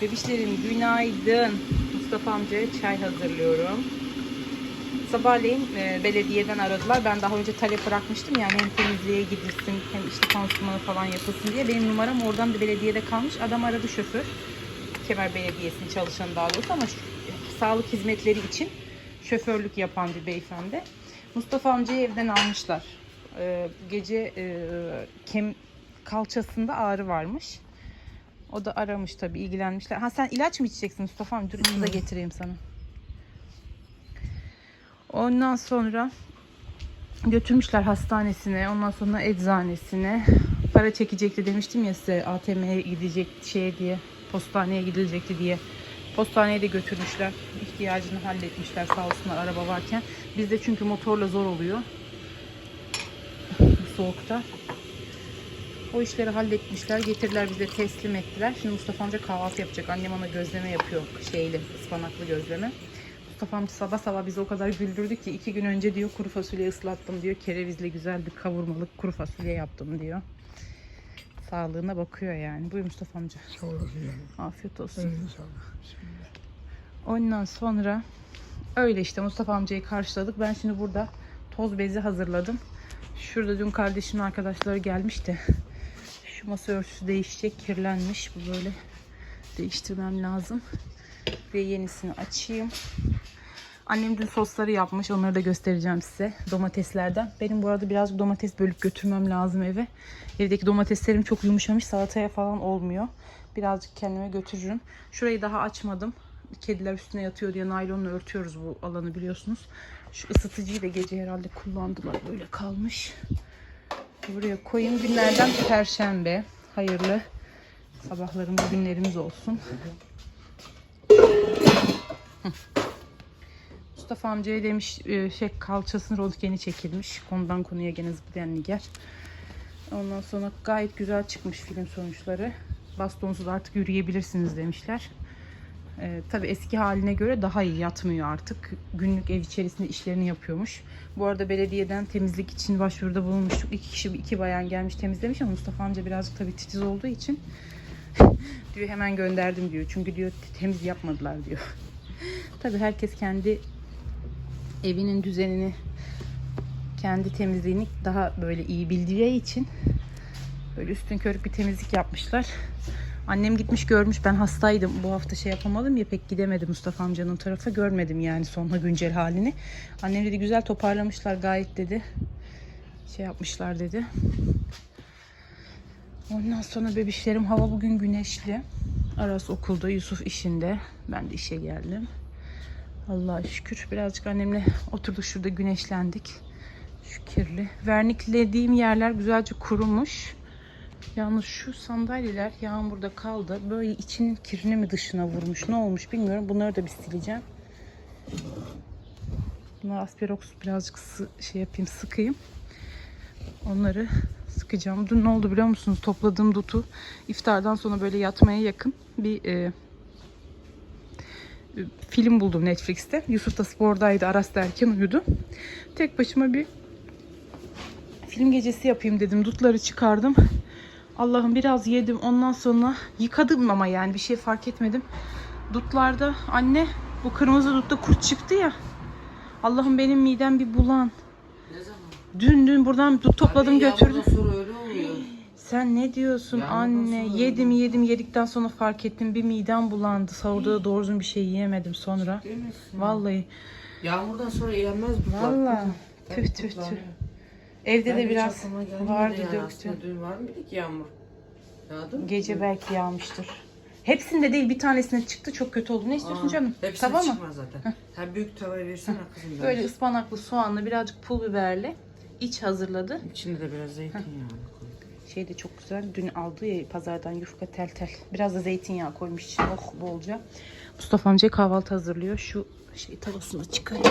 Bebişlerim günaydın. Mustafa amcaya çay hazırlıyorum. Sabahleyin e, belediyeden aradılar. Ben daha önce talep bırakmıştım yani hem temizliğe gidilsin hem işte pansumanı falan yapılsın diye. Benim numaram oradan da belediyede kalmış. Adam aradı şoför. Kemer Belediyesi'nin çalışanı daha doğrusu ama şu- sağlık hizmetleri için şoförlük yapan bir beyefendi. Mustafa amcayı evden almışlar. E, gece e, kem kalçasında ağrı varmış. O da aramış tabii ilgilenmişler. Ha sen ilaç mı içeceksin Mustafa amca? Dur bunu da getireyim sana. Ondan sonra götürmüşler hastanesine, ondan sonra eczanesine. Para çekecekti demiştim ya size ATM'ye gidecek şey diye, postaneye gidilecekti diye. Postaneye de götürmüşler. İhtiyacını halletmişler sağ olsunlar araba varken. Bizde çünkü motorla zor oluyor. Bu soğukta. O işleri halletmişler. Getirdiler bize teslim ettiler. Şimdi Mustafa amca kahvaltı yapacak. Annem ona gözleme yapıyor. Şeyli, ıspanaklı gözleme. Mustafa amca sabah sabah bizi o kadar güldürdü ki iki gün önce diyor kuru fasulye ıslattım diyor. Kerevizle güzel bir kavurmalık kuru fasulye yaptım diyor. Sağlığına bakıyor yani. Buyur Mustafa amca. Sağ olasın yani. Afiyet olsun. Elinize sağlık. Bismillah. Ondan sonra öyle işte Mustafa amcayı karşıladık. Ben şimdi burada toz bezi hazırladım. Şurada dün kardeşimin arkadaşları gelmişti. Şu masa örtüsü değişecek, kirlenmiş. Bu böyle değiştirmem lazım. Ve yenisini açayım. Annem dün sosları yapmış. Onları da göstereceğim size. Domateslerden. Benim bu arada biraz domates bölüp götürmem lazım eve. Evdeki domateslerim çok yumuşamış. Salataya falan olmuyor. Birazcık kendime götürürüm. Şurayı daha açmadım. Kediler üstüne yatıyor diye naylonla örtüyoruz bu alanı biliyorsunuz. Şu ısıtıcıyı da gece herhalde kullandılar. Böyle kalmış. Buraya koyayım. Günlerden perşembe. Hayırlı sabahlarımız günlerimiz olsun. Mustafa amcaya demiş e, şey kalçasının röntgeni çekilmiş. Konudan konuya gene zıplayan niger. Ondan sonra gayet güzel çıkmış film sonuçları. Bastonsuz artık yürüyebilirsiniz demişler. Ee, tabii eski haline göre daha iyi yatmıyor artık. Günlük ev içerisinde işlerini yapıyormuş. Bu arada belediyeden temizlik için başvuruda bulunmuştuk. İki kişi, iki bayan gelmiş temizlemiş ama Mustafa amca birazcık tabii titiz olduğu için diyor hemen gönderdim diyor. Çünkü diyor temiz yapmadılar diyor. tabii herkes kendi evinin düzenini kendi temizliğini daha böyle iyi bildiği için böyle üstün körük bir temizlik yapmışlar. Annem gitmiş görmüş ben hastaydım. Bu hafta şey yapamadım ya pek gidemedim Mustafa amcanın tarafa. Görmedim yani sonra güncel halini. Annem dedi güzel toparlamışlar gayet dedi. Şey yapmışlar dedi. Ondan sonra bebişlerim hava bugün güneşli. Aras okulda, Yusuf işinde. Ben de işe geldim. Allah'a şükür. Birazcık annemle oturduk şurada güneşlendik. Şu kirli. Verniklediğim yerler güzelce kurumuş. Yalnız şu sandalyeler yağmurda kaldı. Böyle içinin kirini mi dışına vurmuş ne olmuş bilmiyorum. Bunları da bir sileceğim. Bunlar aspirox birazcık şey yapayım sıkayım. Onları sıkacağım. Dün ne oldu biliyor musunuz? Topladığım dutu iftardan sonra böyle yatmaya yakın bir e, film buldum Netflix'te. Yusuf da spordaydı. Aras derken uyudu. Tek başıma bir film gecesi yapayım dedim. Dutları çıkardım. Allah'ım biraz yedim. Ondan sonra yıkadım ama yani bir şey fark etmedim. Dutlarda anne bu kırmızı dutta kurt çıktı ya. Allah'ım benim midem bir bulan. Ne zaman? Dün dün buradan dut topladım Abi götürdüm. Sen ne diyorsun Yağmurdan anne? Yedim öyle. yedim yedikten sonra fark ettim. Bir midem bulandı. Sahurda da doğru düzgün bir şey yiyemedim sonra. Vallahi. Yağmurdan sonra yenmez bu Vallahi. Tüh tüh tüh. Evde Ben de hiç biraz aklıma gelmedi vardı yani aslında. Dün var mıydı ki yağmur? Yağdı mı? Gece belki yağmıştır. Hepsinde değil bir tanesine çıktı çok kötü oldu. Ne istiyorsun Aa, canım? Hepsine Tava mı? çıkmaz zaten. Sen büyük tavaya versene kızım. ben. Böyle ıspanaklı, soğanlı, birazcık pul biberli iç hazırladı. İçinde de biraz zeytinyağı. Şey de çok güzel. Dün aldı ya pazardan yufka tel tel. Biraz da zeytinyağı koymuş içine. Oh bolca. Mustafa amca kahvaltı hazırlıyor. Şu şey tavasını çıkarayım.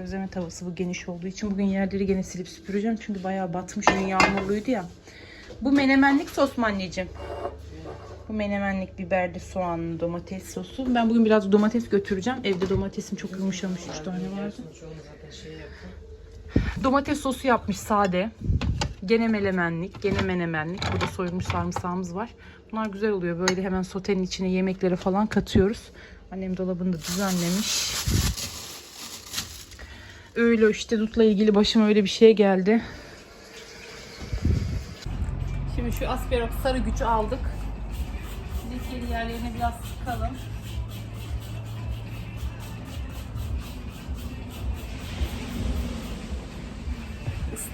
Gözleme tavası bu geniş olduğu için bugün yerleri gene silip süpüreceğim. Çünkü bayağı batmış. Dün yağmurluydu ya. Bu menemenlik sos mu anneciğim? Bu menemenlik biberli soğanlı domates sosu. Ben bugün biraz domates götüreceğim. Evde domatesim çok yumuşamış. 3 tane vardı. Şey. Domates sosu yapmış sade. gene melemenlik, gene menemenlik. Burada soyulmuş sarımsağımız var. Bunlar güzel oluyor. Böyle hemen sotenin içine yemekleri falan katıyoruz. Annem dolabını da düzenlemiş. Öyle işte dutla ilgili başıma öyle bir şey geldi. Şimdi şu asperok sarı gücü aldık. Lekeli yerlerine biraz sıkalım.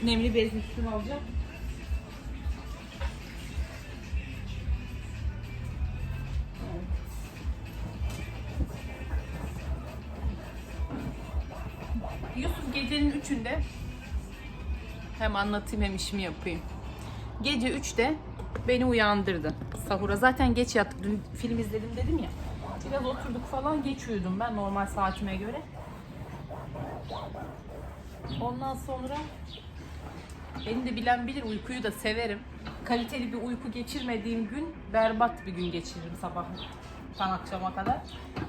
Nemli bez üstüne alacağım. 3'ünde hem anlatayım hem işimi yapayım. Gece 3'te beni uyandırdı. Sahura zaten geç yattık. Dün film izledim dedim ya. Biraz oturduk falan geç uyudum ben normal saatime göre. Ondan sonra beni de bilen bilir uykuyu da severim. Kaliteli bir uyku geçirmediğim gün berbat bir gün geçiririm sabah akşama kadar.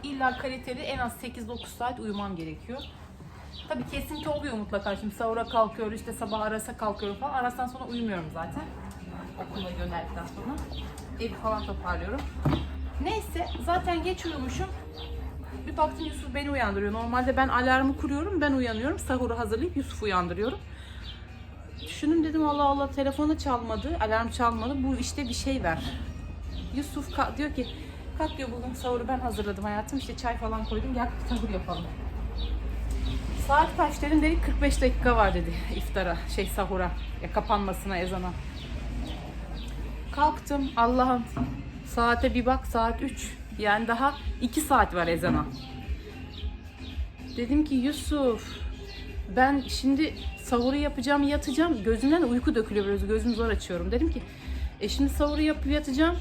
İlla kaliteli en az 8-9 saat uyumam gerekiyor. Tabii kesinti oluyor mutlaka. Şimdi sahura kalkıyor, işte sabah arasa kalkıyorum falan. Arasından sonra uyumuyorum zaten. Okula gönderdikten sonra. Evi falan toparlıyorum. Neyse zaten geç uyumuşum. Bir baktım Yusuf beni uyandırıyor. Normalde ben alarmı kuruyorum, ben uyanıyorum. Sahuru hazırlayıp Yusuf'u uyandırıyorum. Düşündüm dedim Allah Allah telefonu çalmadı, alarm çalmadı. Bu işte bir şey var. Yusuf diyor ki kalk diyor bugün sahuru ben hazırladım hayatım. İşte çay falan koydum gel sahur yapalım. Saat kaç dedim dedi 45 dakika var dedi iftara şey sahura ya kapanmasına ezana. Kalktım Allah'ım saate bir bak saat 3 yani daha 2 saat var ezana. Dedim ki Yusuf ben şimdi sahuru yapacağım yatacağım gözümden de uyku dökülüyor böyle gözümü zor açıyorum. Dedim ki e şimdi sahuru yapıp yatacağım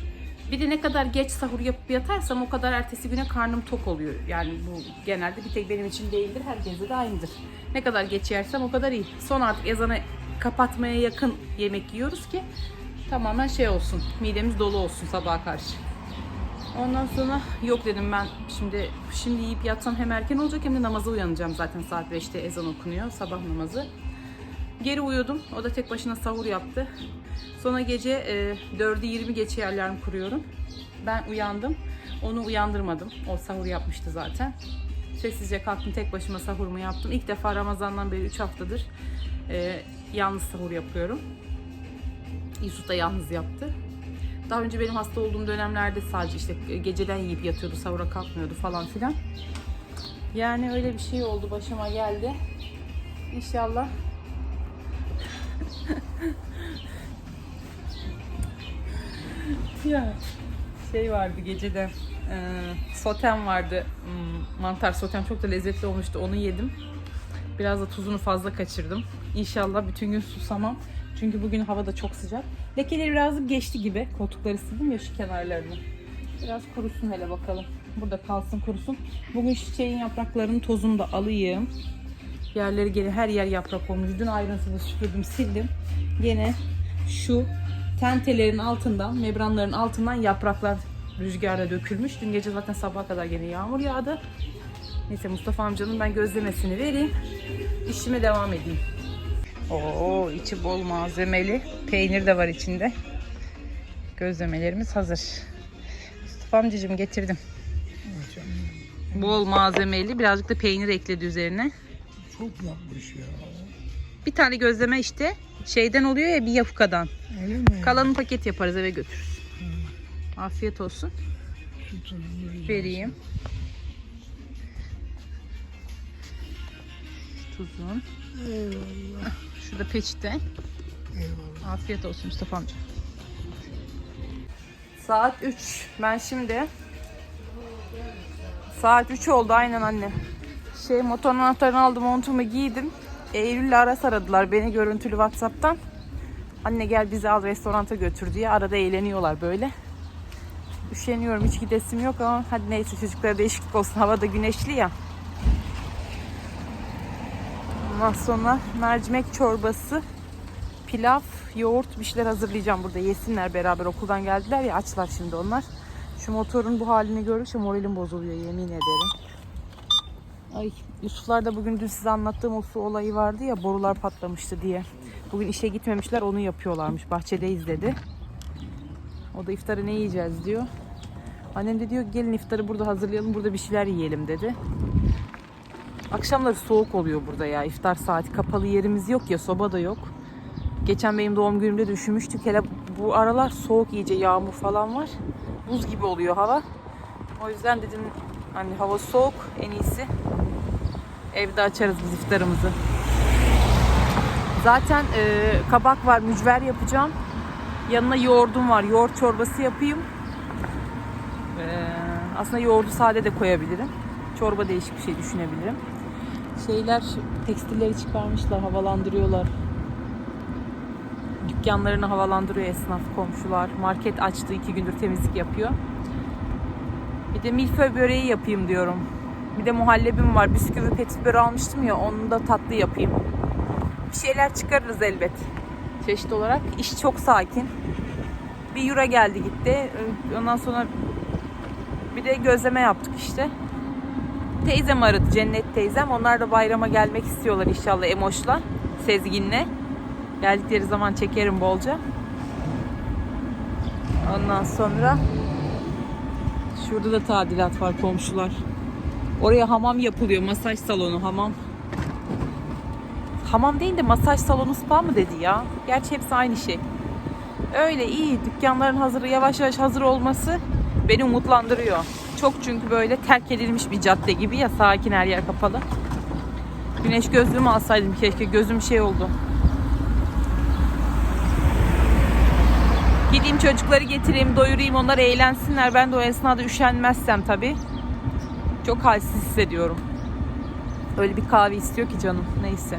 bir de ne kadar geç sahur yapıp yatarsam o kadar ertesi güne karnım tok oluyor. Yani bu genelde bir tek benim için değildir. Herkese de aynıdır. Ne kadar geç yersem o kadar iyi. Son artık ezanı kapatmaya yakın yemek yiyoruz ki tamamen şey olsun. Midemiz dolu olsun sabaha karşı. Ondan sonra yok dedim ben şimdi şimdi yiyip yatsam hem erken olacak hem de namaza uyanacağım zaten saat 5'te ezan okunuyor sabah namazı. Geri uyudum. O da tek başına sahur yaptı. Sonra gece e, 4'ü 20 geçe alarm kuruyorum. Ben uyandım. Onu uyandırmadım. O sahur yapmıştı zaten. Sessizce kalktım tek başıma sahurumu yaptım. İlk defa Ramazan'dan beri 3 haftadır e, yalnız sahur yapıyorum. Yusuf da yalnız yaptı. Daha önce benim hasta olduğum dönemlerde sadece işte geceden yiyip yatıyordu, sahura kalkmıyordu falan filan. Yani öyle bir şey oldu, başıma geldi. İnşallah ya şey vardı gecede e, sotem vardı. Hmm, mantar sotem çok da lezzetli olmuştu onu yedim. Biraz da tuzunu fazla kaçırdım. İnşallah bütün gün susamam. Çünkü bugün hava da çok sıcak. Lekeleri birazcık geçti gibi. Koltukları sildim ya şu kenarlarını. Biraz kurusun hele bakalım. Burada kalsın kurusun. Bugün çiçeğin yapraklarının tozunu da alayım yerleri gene her yer yaprak olmuş dün ayrıntılı süpürdüm sildim gene şu tentelerin altından, membranların altından yapraklar rüzgarda dökülmüş. Dün gece zaten sabaha kadar gene yağmur yağdı. Neyse Mustafa amcanın ben gözlemesini vereyim. İşime devam edeyim. Oo, içi bol malzemeli. Peynir de var içinde. Gözlemelerimiz hazır. Mustafa amcacığım getirdim. Bol malzemeli. Birazcık da peynir ekledi üzerine. Çok yapmış ya. Bir tane gözleme işte şeyden oluyor ya bir yufkadan. Öyle mi? Kalanını paket yaparız eve götürürüz. Afiyet olsun. Tutun. Vereyim. Tuzun. Eyvallah. Şurada peçete. Eyvallah. Afiyet olsun Mustafa amca. Saat 3. Ben şimdi Saat 3 oldu aynen anne. Şey motor anahtarını aldım montumu giydim. Eylül'le Aras aradılar beni görüntülü Whatsapp'tan. Anne gel bizi al restoranta götür diye. Arada eğleniyorlar böyle. Üşeniyorum hiç gidesim yok ama hadi neyse çocuklara değişiklik olsun. Hava da güneşli ya. Ondan sonra mercimek çorbası, pilav, yoğurt bir şeyler hazırlayacağım burada. Yesinler beraber okuldan geldiler ya açlar şimdi onlar. Şu motorun bu halini görünce moralim bozuluyor yemin ederim. Ay Yusuflar'da bugün dün size anlattığım o su olayı vardı ya borular patlamıştı diye. Bugün işe gitmemişler onu yapıyorlarmış. Bahçedeyiz dedi. O da iftara ne yiyeceğiz diyor. Annem de diyor gelin iftarı burada hazırlayalım burada bir şeyler yiyelim dedi. Akşamları soğuk oluyor burada ya iftar saati. Kapalı yerimiz yok ya soba da yok. Geçen benim doğum günümde de üşümüştük. Hele bu aralar soğuk iyice yağmur falan var. Buz gibi oluyor hava. O yüzden dedim hani hava soğuk en iyisi. Evde açarız biz iftarımızı. Zaten e, kabak var mücver yapacağım. Yanına yoğurdum var. Yoğurt çorbası yapayım. E, aslında yoğurdu sade de koyabilirim. Çorba değişik bir şey düşünebilirim. Şeyler tekstilleri çıkarmışlar, havalandırıyorlar. Dükkanlarını havalandırıyor esnaf, komşular. Market açtı, iki gündür temizlik yapıyor. Bir de milföy böreği yapayım diyorum. Bir de muhallebim var. Bisküvi petibör almıştım ya onu da tatlı yapayım. Bir şeyler çıkarırız elbet. Çeşit olarak. İş çok sakin. Bir euro geldi gitti. Ondan sonra bir de gözleme yaptık işte. Teyzem aradı Cennet teyzem. Onlar da bayrama gelmek istiyorlar inşallah Emoş'la, Sezgin'le. Geldikleri zaman çekerim bolca. Ondan sonra şurada da tadilat var komşular. Oraya hamam yapılıyor. Masaj salonu hamam. Hamam değil de masaj salonu spa mı dedi ya? Gerçi hepsi aynı şey. Öyle iyi. Dükkanların hazır yavaş yavaş hazır olması beni umutlandırıyor. Çok çünkü böyle terk edilmiş bir cadde gibi ya sakin her yer kapalı. Güneş gözlüğümü alsaydım keşke gözüm şey oldu. Gideyim çocukları getireyim, doyurayım, onlar eğlensinler. Ben de o esnada üşenmezsem tabii. Çok halsiz hissediyorum. Öyle bir kahve istiyor ki canım. Neyse.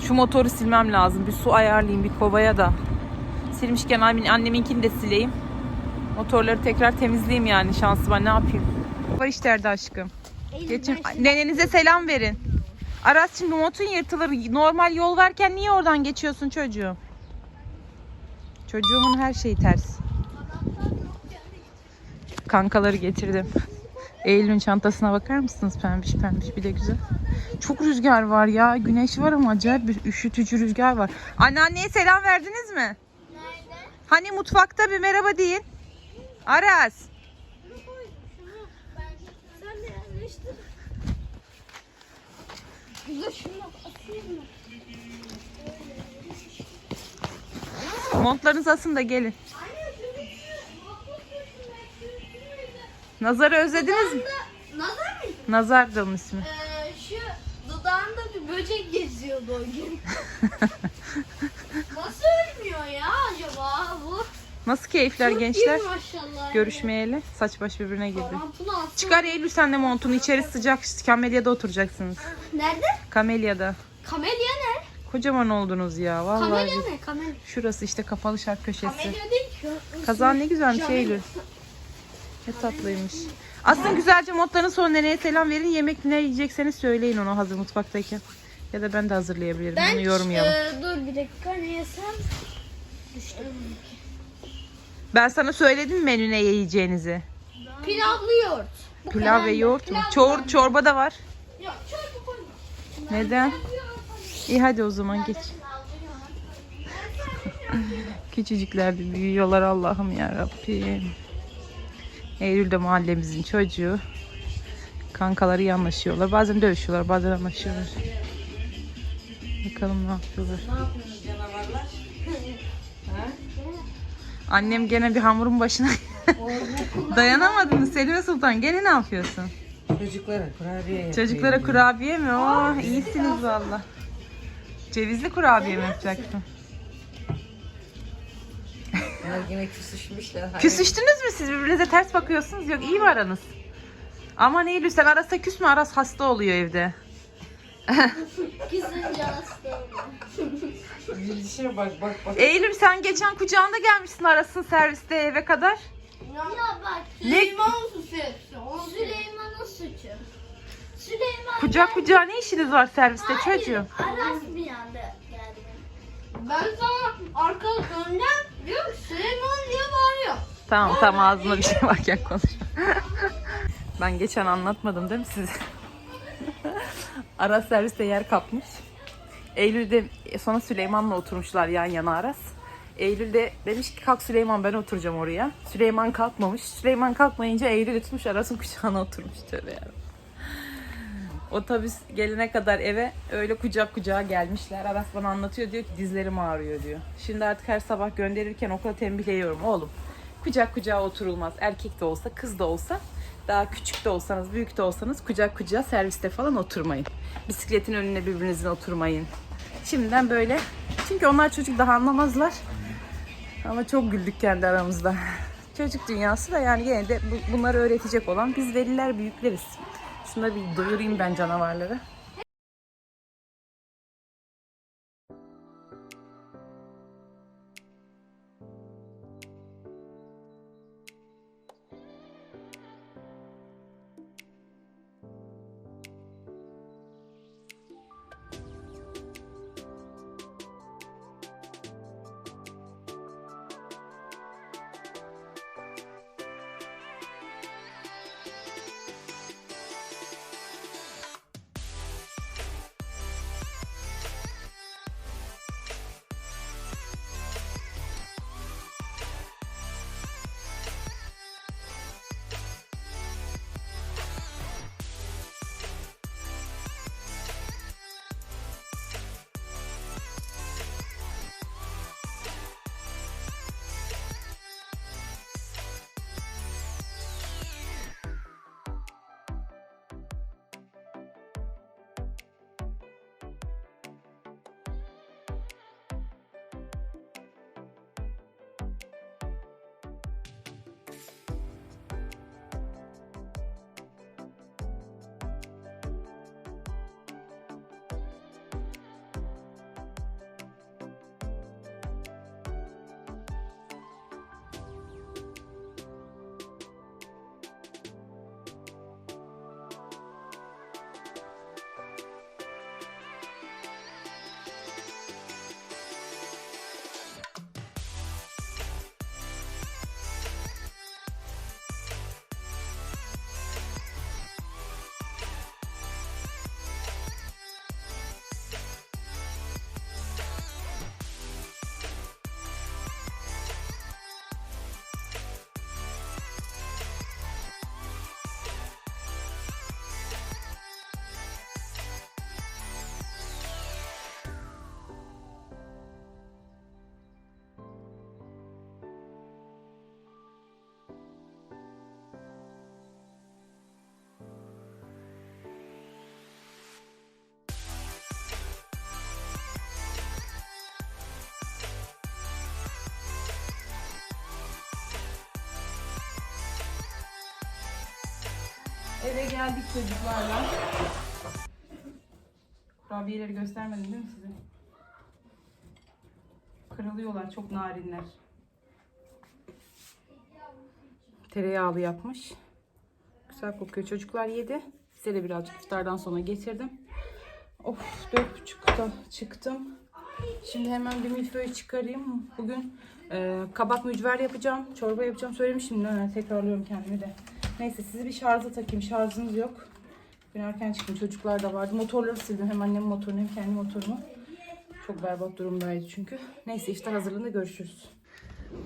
Şu motoru silmem lazım. Bir su ayarlayayım bir kovaya da. Silmişken annemin- anneminkini de sileyim. Motorları tekrar temizleyeyim yani şansıma ne yapayım. Var işlerde aşkım. Geçin. Nenenize selam verin. Aras şimdi motorun yırtılır. Normal yol varken niye oradan geçiyorsun çocuğum? Çocuğumun her şeyi ters. Kankaları getirdim. Eylül'ün çantasına bakar mısınız? Pembiş pembiş bir de güzel. Çok rüzgar var ya. Güneş var ama acayip bir üşütücü rüzgar var. Anneanneye selam verdiniz mi? Nerede? Hani mutfakta bir merhaba deyin. Aras. Montlarınızı asın da gelin. Anne çocuk şu Nazar'ı özlediniz mi? Nazar mı? Nazar da onun ismi. Ee, şu dudağında bir böcek geziyordu o gün. Nasıl ölmüyor ya acaba bu? Nasıl keyifler Çok gençler? iyi maşallah. Görüşmeyeli. Saç baş birbirine girdi. Bunu alsana. Çıkar Eylül sen de montunu. içeri sıcak. Kamelya'da oturacaksınız. Nerede? Kamelya'da. Kamelya ne? Kocaman oldunuz ya. Vallahi. Kamelya ne? Kamelya. Şurası işte kapalı şark köşesi. Kamelya değil ki. Kazan ne güzelmiş. Eylül. Ne tatlıymış. Aslında güzelce modların sonra nereye selam verin. Yemek ne yiyecekseniz söyleyin onu hazır mutfaktayken. Ya da ben de hazırlayabilirim. Ben Bunu yormayalım. e, dur bir dakika ne yesem? Düştüm. Ben sana söyledim menü ne yiyeceğinizi? Pilavlı yoğurt. Bu Pilav kadar ve yoğurt mu? Çor çorba da var. Yok çorba koyma. Neden? İyi hadi o zaman geç. Küçücükler de büyüyorlar Allah'ım ya Rabbim. Eylül de mahallemizin çocuğu. Kankaları iyi anlaşıyorlar. Bazen dövüşüyorlar, bazen anlaşıyorlar. Bakalım ne yapıyorlar. Ne yapıyorsunuz canavarlar? ha? Annem gene bir hamurun başına dayanamadın Selime Sultan. Gene ne yapıyorsun? Çocuklara kurabiye. Çocuklara kurabiye mi? Oh iyisiniz valla. Cevizli kurabiye mi yapacaksın? Yine küsüşmüşler. Hayır. Küsüştünüz mü siz? Birbirinize ters bakıyorsunuz. Yok iyi mi aranız? Ama Eylül sen Aras'a küsme. Aras hasta oluyor evde. Kızınca hasta Gidişine bak bak bak. Eylül sen geçen kucağında gelmişsin Aras'ın serviste eve kadar. Ya bak Ne? Süleyman'ın suçu. O Süleyman'ın suçu. Süleyman Kucak kucağa ne işiniz var serviste Hayır, çocuğum? Aras anda geldi. Ben sana arka döndüm. Diyor Süleyman diye bağırıyor. Tamam tamam ağzına bir şey varken konuş. ben geçen anlatmadım değil mi size? Aras serviste yer kapmış. Eylül'de sonra Süleyman'la oturmuşlar yan yana Aras. Eylül'de demiş ki kalk Süleyman ben oturacağım oraya. Süleyman kalkmamış. Süleyman kalkmayınca Eylül tutmuş Aras'ın kucağına oturmuş tövbe yarabbim. Otobüs gelene kadar eve öyle kucak kucağa gelmişler. Aras bana anlatıyor diyor ki dizlerim ağrıyor diyor. Şimdi artık her sabah gönderirken okula tembihliyorum oğlum. Kucak kucağa oturulmaz. Erkek de olsa kız da olsa daha küçük de olsanız büyük de olsanız kucak kucağa serviste falan oturmayın. Bisikletin önüne birbirinizin oturmayın. Şimdiden böyle. Çünkü onlar çocuk daha anlamazlar. Ama çok güldük kendi aramızda. Çocuk dünyası da yani gene de bu- bunları öğretecek olan biz veliler büyükleriz. Şunu da bir doyurayım ben canavarları. Eve geldik çocuklarla. Kurabiyeleri göstermedim değil mi size? Kırılıyorlar, çok narinler. Tereyağlı yapmış. Güzel kokuyor. Çocuklar yedi. Size de birazcık iftardan sonra getirdim. Of, dört buçukta çıktım. Şimdi hemen bir milföy çıkarayım. Bugün e, kabak mücver yapacağım. Çorba yapacağım. Söylemiştim değil mi? Tekrarlıyorum kendimi de. Neyse sizi bir şarja takayım. Şarjınız yok. Ben erken çıktım. Çocuklar da vardı. Motorları sildim. Hem annemin motorunu hem kendi motorumu. Çok berbat durumdaydı çünkü. Neyse iftar hazırlığında görüşürüz.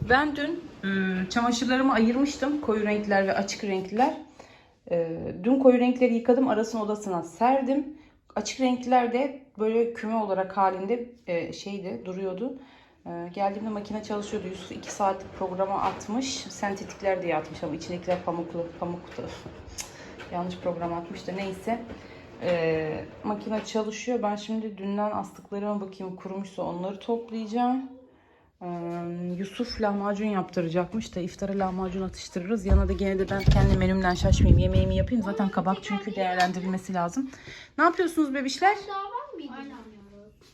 Ben dün e, çamaşırlarımı ayırmıştım. Koyu renkler ve açık renkler. E, dün koyu renkleri yıkadım. Arasın odasına serdim. Açık renkler de böyle küme olarak halinde e, şeydi duruyordu. E, geldiğimde makine çalışıyordu. Yusuf 2 saatlik programa atmış. Sentetikler diye atmış ama içindekiler pamuklu. Pamuktu. Yanlış program atmış da neyse. E, makine çalışıyor. Ben şimdi dünden astıklarıma bakayım kurumuşsa onları toplayacağım. Ee, Yusuf lahmacun yaptıracakmış da iftara lahmacun atıştırırız. Yana da gene de ben kendi menümden şaşmayayım. Yemeğimi yapayım. Zaten kabak çünkü değerlendirilmesi lazım. Ne yapıyorsunuz bebişler? Daha var mıydı? Aynen.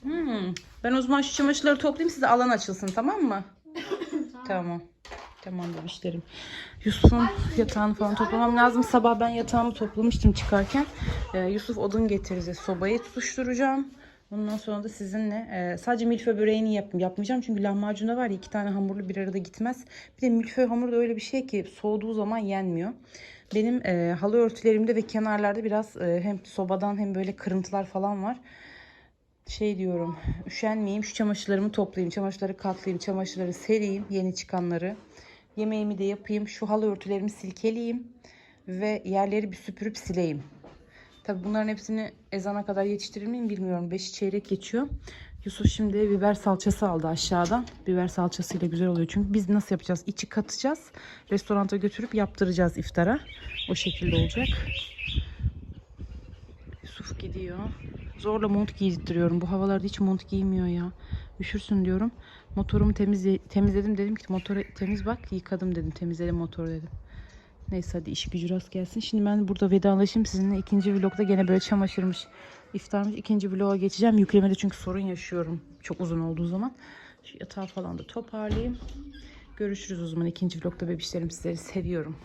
Hmm. Ben o zaman şu çamaşırları toplayayım size alan açılsın tamam mı? tamam. Tamam bebişlerim. Yusuf'un yatağını falan toplamam lazım. Sabah ben yatağımı toplamıştım çıkarken. Ee, Yusuf odun getirirse sobayı tutuşturacağım. Ondan sonra da sizinle e, sadece milföy böreğini yap, yapmayacağım. Çünkü lahmacunda var ya iki tane hamurlu bir arada gitmez. Bir de milföy hamuru da öyle bir şey ki soğuduğu zaman yenmiyor. Benim e, halı örtülerimde ve kenarlarda biraz e, hem sobadan hem böyle kırıntılar falan var. Şey diyorum, üşenmeyeyim, şu çamaşırlarımı toplayayım, çamaşırları katlayayım, çamaşırları sereyim, yeni çıkanları. Yemeğimi de yapayım, şu halı örtülerimi silkeleyeyim ve yerleri bir süpürüp sileyim. Tabii bunların hepsini ezana kadar yetiştirir miyim bilmiyorum. Beşi çeyrek geçiyor. Yusuf şimdi biber salçası aldı aşağıdan. Biber salçasıyla güzel oluyor. Çünkü biz nasıl yapacağız? İçi katacağız. Restoranta götürüp yaptıracağız iftara. O şekilde olacak. Yusuf gidiyor. Zorla mont giydirtiyorum. Bu havalarda hiç mont giymiyor ya. Üşürsün diyorum. Motorumu temizle temizledim dedim ki motoru temiz bak yıkadım dedim. Temizledim motoru dedim. Neyse hadi iş gücü rast gelsin. Şimdi ben burada vedalaşayım sizinle. ikinci vlogda gene böyle çamaşırmış, iftarmış. ikinci vloga geçeceğim. Yüklemede çünkü sorun yaşıyorum. Çok uzun olduğu zaman. Şu yatağı falan da toparlayayım. Görüşürüz o zaman ikinci vlogda bebişlerim sizleri seviyorum.